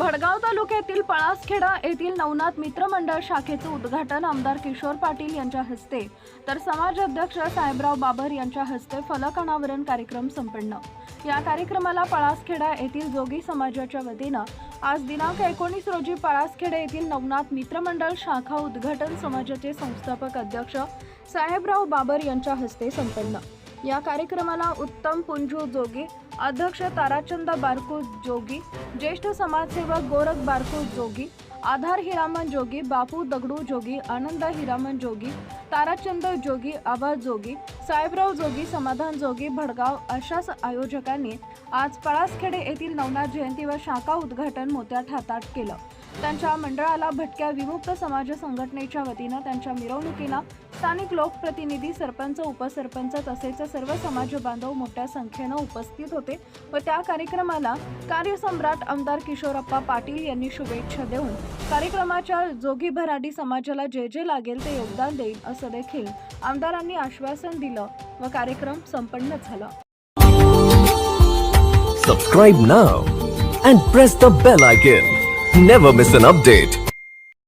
भडगाव तालुक्यातील पळासखेडा येथील नवनाथ मित्रमंडळ शाखेचं उद्घाटन आमदार किशोर पाटील यांच्या हस्ते. तर समाज अध्यक्ष साहेबराव बाबर यांच्या हस्ते फलक अनावरण कार्यक्रम संपन्न. या कार्यक्रमाला पळासखेडा येथील जोगी समाजाच्या वतीनं आज दिनांक एकोणीस रोजी पळासखेडा येथील नवनाथ मित्रमंडळ शाखा उद्घाटन समाजाचे संस्थापक अध्यक्ष साहेबराव बाबर यांच्या हस्ते संपन्न. या कार्यक्रमाला उत्तम पुंजू जोगी अध्यक्ष ताराचंद बारकू जोगी ज्येष्ठ समाजसेवक गोरख बारकू जोगी आधार हिरामन जोगी बापू दगडू जोगी आनंद हिरामन जोगी ताराचंद जोगी आबा जोगी साहेबराव जोगी समाधान जोगी भडगाव अशाच आयोजकांनी आज पळासखेडे येथील नवनाथ जयंती व शाखा उद्घाटन मोत्यात हातात केलं. त्यांच्या मंडळाला भटक्या विमुक्त समाज संघटनेच्या वतीनं त्यांच्या मिरवणुकीला स्थानिक लोकप्रतिनिधी सरपंच उपसरपंच तसेच सर्व समाज बांधव मोठ्या संख्येनं उपस्थित होते व त्या कार्यक्रमाला कार्यसम्राट आमदार किशोरप्पा पाटील यांनी शुभेच्छा देऊन कार्यक्रमाच्या जोगी भराडी समाजाला जे जे लागेल ते योगदान देईल असं देखील आमदारांनी आश्वासन दिलं व कार्यक्रम संपन्न झाला. Subscribe now and press the bell icon never miss an update